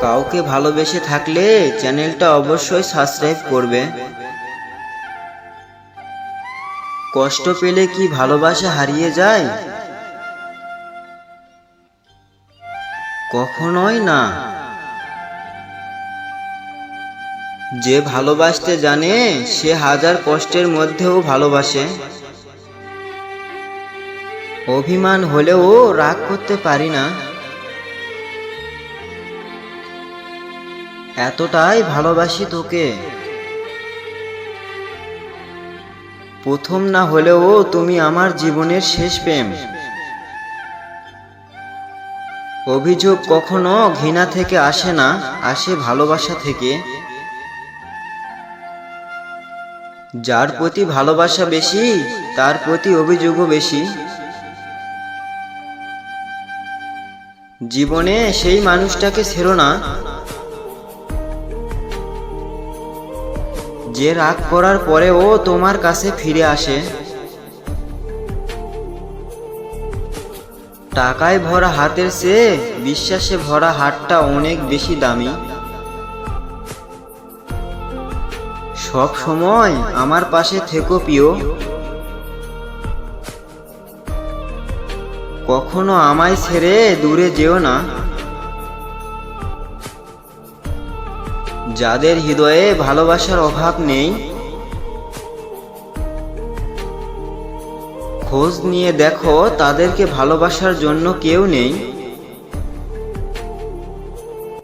কাউকে ভালোবেসে থাকলে চ্যানেলটা অবশ্যই সাবস্ক্রাইব করবে। কষ্ট পেলে কি ভালোবাসা হারিয়ে যায়? কখনোই না। যে ভালোবাসতে জানে, সে হাজার কষ্টের মধ্যেও ভালোবাসে। অভিমান হলেও রাগ করতে পারি না। এতটাই ভালোবাসি তোকে। প্রথম না হলেও তুমি আমার জীবনের শেষ প্রেম। অভিযোগ কখনো ঘৃণা থেকে আসে না, আসে ভালোবাসা থেকে। যার প্রতি ভালোবাসা বেশি, তার প্রতি অভিযোগও বেশি। জীবনে সেই মানুষটাকে ছেড়ো না। যে রাগ করার পরেও তোমার কাছে ফিরে আসে। টাকায় ভরা হাতের চেয়ে বিশ্বাসে ভরা হাতটা অনেক বেশি দামি। সব সময় আমার পাশে থেকো প্রিয়। কখনো আমায় ছেড়ে দূরে যেও না। যাদের হৃদয়ে ভালোবাসার অভাব নেই, খোঁজ নিয়ে দেখো তাদেরকে ভালোবাসার জন্য কেউ নেই।